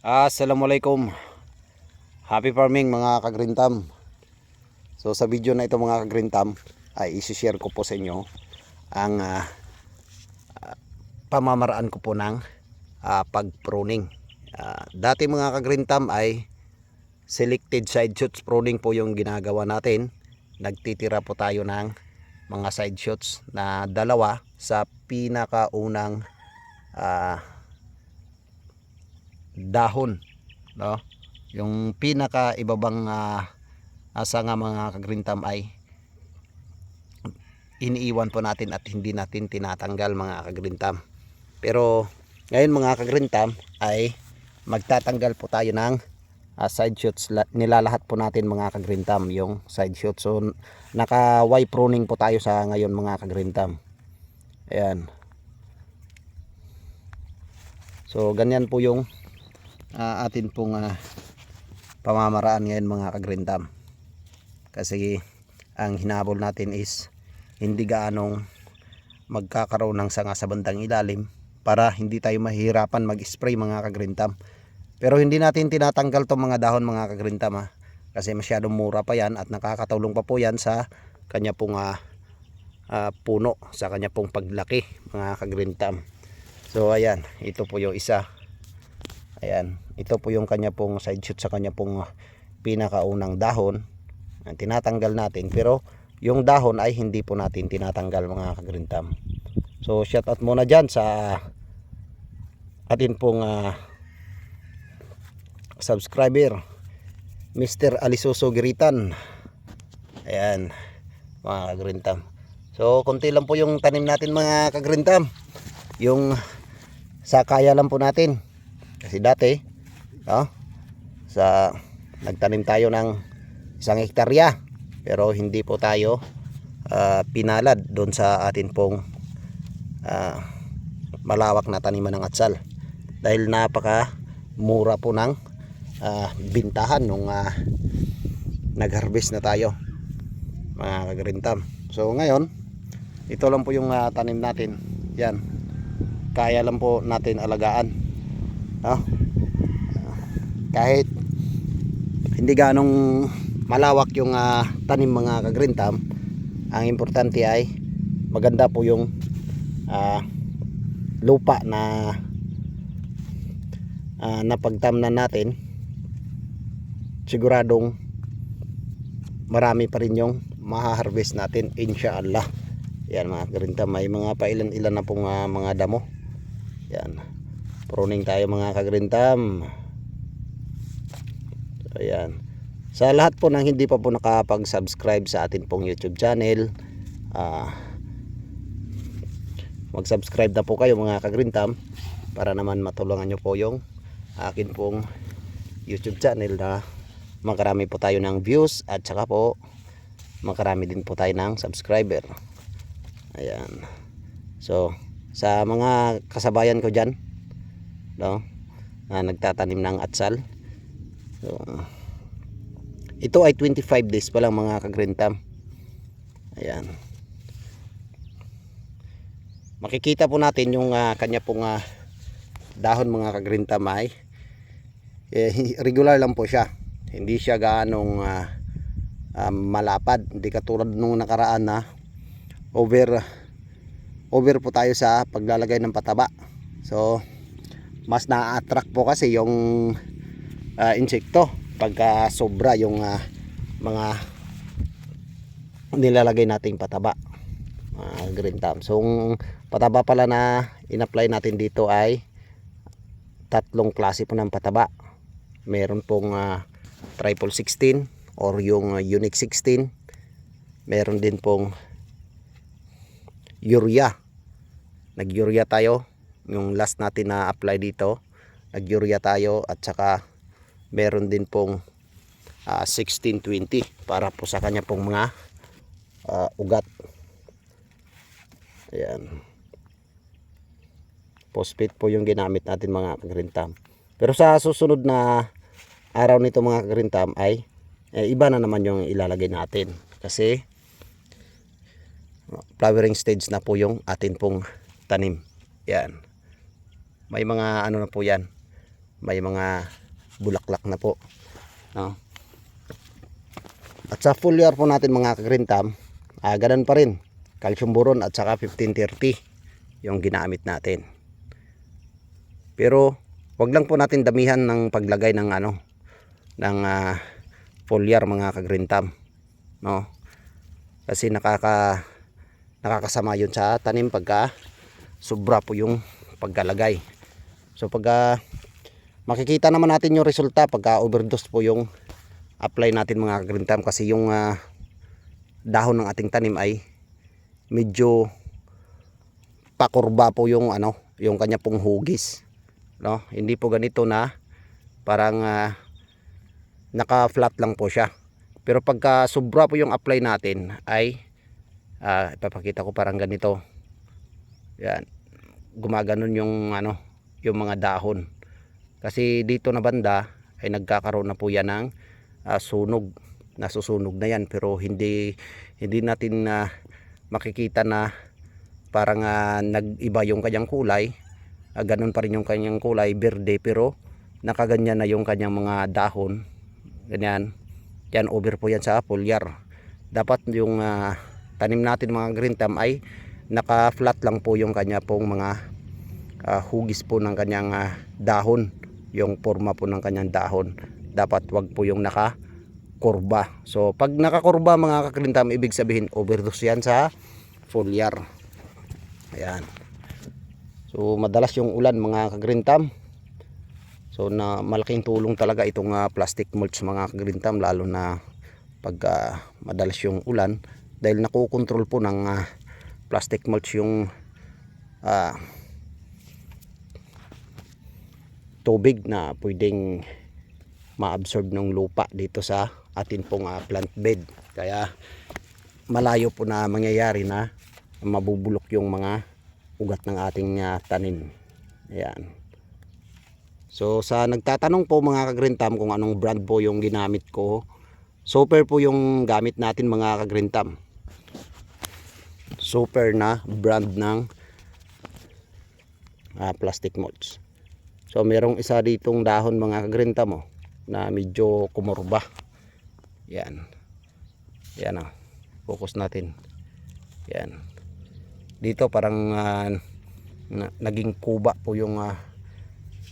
Assalamualaikum. Happy farming mga kagrintam. So sa video na ito mga kagrintam ay isi-share ko po sa inyo ang ah, pamamaraan ko po ng ah, pag-pruning. Ah, Dati mga kagrintam ay selected side shoots pruning po yung ginagawa natin. Nagtitira po tayo ng mga side shoots na dalawa sa pinakaunang ah, dahon no? Yung pinaka ibabang uh, asa nga mga kagrintam ay iniiwan po natin at hindi natin tinatanggal mga kagrintam. Pero ngayon mga kagrintam ay magtatanggal po tayo ng ah, side shoots. La- nilalahat po natin mga kagrintam yung side shoots. So naka Y pruning po tayo sa ngayon mga kagrintam. Ayan. So ganyan po yung ah, atin pong ah, pamamaraan ngayon mga kagrintam kasi ang hinabol natin is hindi gaanong magkakaroon ng sanga sa bandang ilalim para hindi tayo mahihirapan mag-spray mga kagrintam pero hindi natin tinatanggal tong mga dahon mga kagrintam ha kasi masyadong mura pa yan at nakakatulong pa po yan sa kanya pong ah, ah, puno sa kanya pong paglaki mga kagrintam so ayan ito po yung isa Ayan, ito po yung kanya pong side shoot sa kanya pong ah, pinakaunang dahon. Ang tinatanggal natin pero yung dahon ay hindi po natin tinatanggal mga kagrintam. So shout out muna dyan sa atin pong ah, subscriber Mr. Alisoso Giritan. Ayan, mga kagrintam. So konti lang po yung tanim natin mga kagrintam. Yung sa kaya lang po natin. Kasi dati, no, sa nagtanim tayo ng isang hektarya pero hindi po tayo ah, pinalad doon sa atin pong ah, malawak na taniman ng atsal. Dahil napaka mura po ng ah, bintahan nung ah, nag-harvest na tayo mga kagrintam. So ngayon ito lang po yung ah, tanim natin. Yan. Kaya lang po natin alagaan no? kahit hindi ganong malawak yung ah, tanim mga kagrintam ang importante ay maganda po yung ah, lupa na uh, napagtamnan natin. Siguradong marami pa rin yung maha-harvest natin inshallah yan mga kagrintam may mga pailan-ilan na pong ah, mga damo. Yan pruning tayo mga kagrintam. So, ayan. Sa lahat po ng hindi pa po nakapag-subscribe sa atin pong YouTube channel ah mag-subscribe na po kayo mga kagrintam para naman matulungan nyo po yung akin pong YouTube channel na makarami po tayo ng views at saka po makarami din po tayo ng subscriber. Ayan. So sa mga kasabayan ko dyan no? Na nagtatanim ng atsal. So, ito ay 25 days pa lang mga kagrintam. Ayan. Makikita po natin yung ah, kanya pong ah, dahon mga kagrintam ay eh, regular lang po siya. Hindi siya gaanong ah, ah, malapad. Hindi katulad nung nakaraan na over over po tayo sa paglalagay ng pataba. So mas na-attract po kasi yung ah, insekto pagka sobra yung ah, mga nilalagay nating pataba mga green thumb. So ang pataba pala na in-apply natin dito ay tatlong klase po ng pataba. Meron pong ah, triple 16 or yung ah, unique 16 meron din pong urea. Nag urea tayo yung last natin na apply dito nag urea tayo at saka meron din pong ah, 1620 para po sa kanya pong mga ah, ugat. Ayan. Phosphate po yung ginamit natin mga kagrintam. Pero sa susunod na araw nito mga kagrintam ay eh, iba na naman yung ilalagay natin. Kasi flowering stage na po yung atin pong tanim. Yan may mga ano na po yan. May mga bulaklak na po. No? at sa full year po natin mga ka-green thumb ah, ganun pa rin. Calcium boron at saka 1530 yung ginamit natin. Pero wag lang po natin damihan ng paglagay ng ano ng ah, foliar mga ka-green thumb no? Kasi nakaka nakakasama yun sa tanim pagka sobra po yung pagkalagay so pagka makikita naman natin yung resulta pagka overdose po yung apply natin mga ka-green thumb kasi yung ah, dahon ng ating tanim ay medyo pakurba po yung ano yung kanya pong hugis no? Hindi po ganito na parang ah, naka-flat lang po siya. Pero pagka sobra po yung apply natin ay ah, ipapakita ko parang ganito. Yan. Gumaganon yung ano yung mga dahon. Kasi dito na banda ay nagkakaroon na po yan ng ah, sunog. Nasusunog na yan pero hindi hindi natin na makikita na parang ah, nag-iba yung kanyang kulay. Ah, ganun pa rin yung kanyang kulay berde pero nakaganyan na yung kanyang mga dahon. Ganyan. Yan over po yan sa foliar dapat yung ah, tanim natin mga green thumb ay naka flat lang po yung kanya pong mga ah, hugis po ng kanyang ah, dahon. Yung forma po ng kanyang dahon. Dapat wag po yung naka kurba so pag nakakurba mga kakrintam ibig sabihin overdose yan sa foliar. Ayan. So madalas yung ulan mga kagrintam so na malaking tulong talaga itong ah, plastic mulch mga kagrintam lalo na pag ah, madalas yung ulan. Dahil nakokontrol po ng ah, plastic mulch yung ah, tubig na pwedeng ma-absorb ng lupa dito sa atin pong ah, plant bed. Kaya malayo po na mangyayari na mabubulok yung mga ugat ng ating ah, tanim. Ayan. So sa nagtatanong po mga ka-green thumb kung anong brand po yung ginamit ko super po yung gamit natin mga ka-green thumb super na brand ng ah, plastic mulch so merong isa ditong dahon mga ka-green thumb oh, na medyo kumurba. Yan. Yan oh. focus natin. Yan. Dito parang ah, na- naging kuba po yung ah,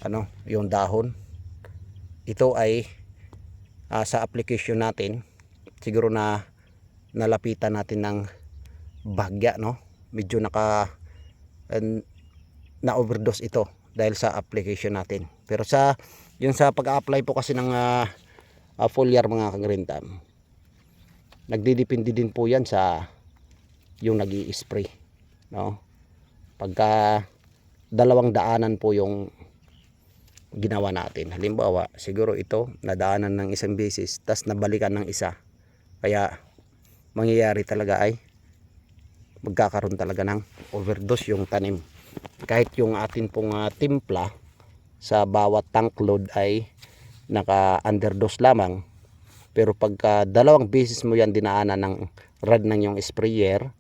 ano yung dahon. Ito ay ah, sa application natin siguro na nalapitan natin ng bagya no? Medyo naka and, na overdose ito dahil sa application natin. Pero sa yung sa pag-apply po kasi ng ah, ah, foliar mga ka-green thumb nagdidepende din po yan sa yung nag spray no? Pagka dalawang daanan po yung ginawa natin. Halimbawa siguro ito nadaanan ng isang beses tas nabalikan ng isa. Kaya mangyayari talaga ay magkakaroon talaga ng overdose yung tanim kahit yung atin pong ah, timpla sa bawat tank load ay naka underdose lamang. Pero pagka dalawang beses mo yan dinaanan ng rod ng yung sprayer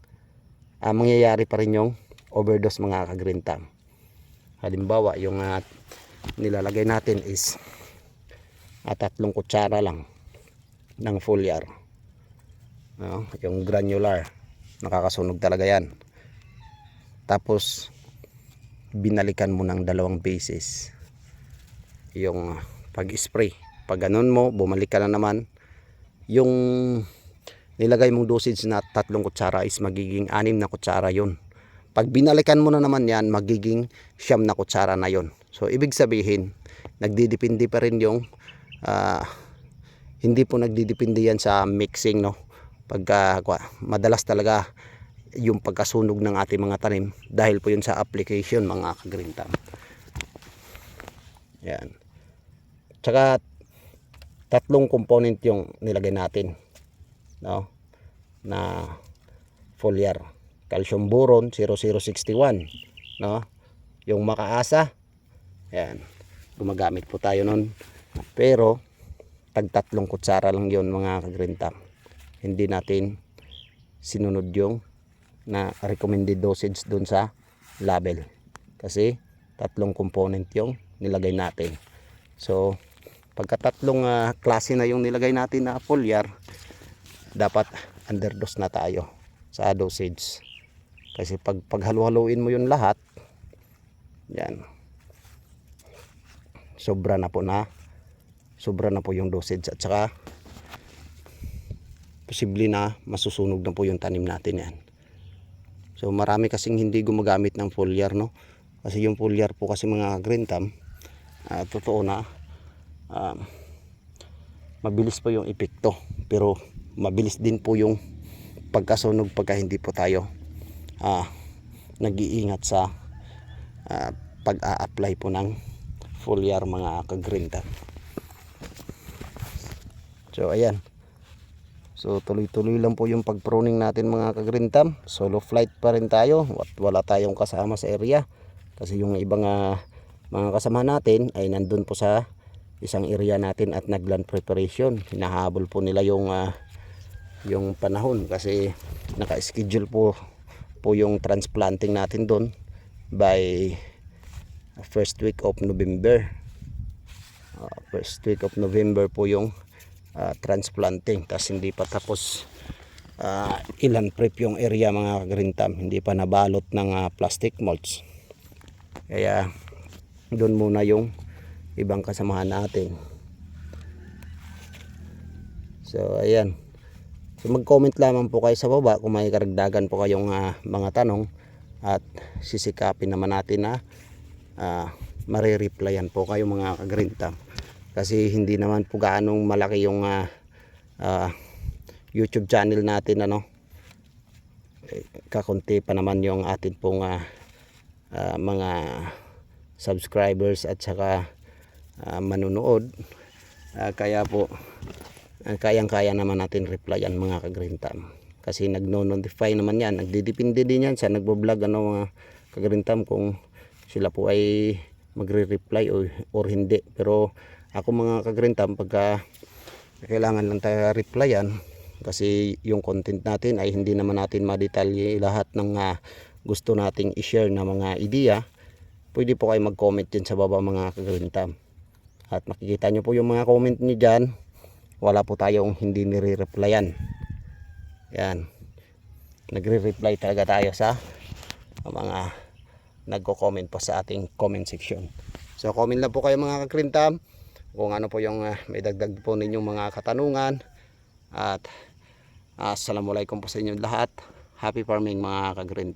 ah, mangyayari pa rin yung overdose mga ka-green thumb. Halimbawa yung ah, nilalagay natin is ah, tatlong kutsara lang ng foliar. No? yung granular. Nakakasunog talaga yan. Tapos binalikan mo ng dalawang beses yung pag-spray. Pag ganun mo bumalik ka na naman. Yung nilagay mong dosage na tatlong kutsara is magiging anim na kutsara yon pag binalikan mo na naman yan magiging siyam na kutsara na yon so ibig sabihin nagdidepende pa rin yung ah, hindi po nagdidepende yan sa mixing no? Pagka kwa, madalas talaga yung pagkasunog ng ating mga tanim dahil po yun sa application mga ka-green thumb yan. Tsaka tatlong component yung nilagay natin no? Na foliar. Calcium boron 0061 no? Yung makaasa. Yan. Gumagamit po tayo nun. Pero tag tatlong kutsara lang yon mga ka-green thumb hindi natin sinunod yung na recommended dosage dun sa label kasi tatlong component yung nilagay natin So, pagkatatlong ah, klase na yung nilagay natin na foliar, dapat underdose na tayo sa dosage. Kasi pag paghalo-haluin mo yun lahat, yan. Sobra na po na. Sobra na po yung dosage at saka posible na masusunog na po yung tanim natin yan. So marami kasing hindi gumagamit ng foliar no. Kasi yung foliar po kasi mga green thumb, ah, totoo na ah, mabilis po yung epekto pero mabilis din po yung pagkasunog pagka hindi po tayo ah, nag-iingat sa ah, pag-a-apply po ng foliar mga ka-green. So ayan. So tuloy-tuloy lang po yung pag-pruning natin mga ka-green thumb. Solo flight pa rin tayo at wala tayong kasama sa area. Kasi yung ibang ah, mga kasama natin ay nandun po sa isang area natin at nagland preparation. Hinahabol po nila yung ah, yung panahon kasi naka-schedule po po yung transplanting natin doon by first week of November. Ah, first week of November po yung ah, transplanting tapos hindi pa tapos ah, ilan prep yung area mga green thumb hindi pa nabalot ng ah, plastic mulch. Kaya doon muna yung ibang kasamahan natin. So ayan. So mag comment lamang po kayo sa baba kung may karagdagan po kayong ah, mga tanong at sisikapin naman natin na ah, marireplyan po kayo mga ka-green thumb kasi hindi naman po gaanong malaki yung ah, ah, YouTube channel natin ano. Eh, kakunti pa naman yung atin pong ah, ah, mga subscribers at saka ah, manunood Ah, kaya po ah, kayang-kaya naman natin replyan mga ka-green kasi nagno-notify naman yan nagdidepende din yan sa nagbo-vlog ano mga ka-green kung sila po ay magre-reply or, or hindi. Pero ako mga ka-green thumb pagka kailangan lang tayo replyan kasi yung content natin ay hindi naman natin madetalye lahat ng ah, gusto nating i-share na mga ideya pwede po kayo mag-comment din sa baba mga ka-green thumb at makikita nyo po yung mga comment nyo dyan wala po tayong hindi nire-replyan. Yan. Nagre-reply talaga tayo sa mga nagko-comment po sa ating comment section. So comment lang po kayo mga ka-green thumb kung ano po yung ah, may dagdag po ninyong mga katanungan. At ah, assalamualaikum po sa inyong lahat. Happy farming mga ka-green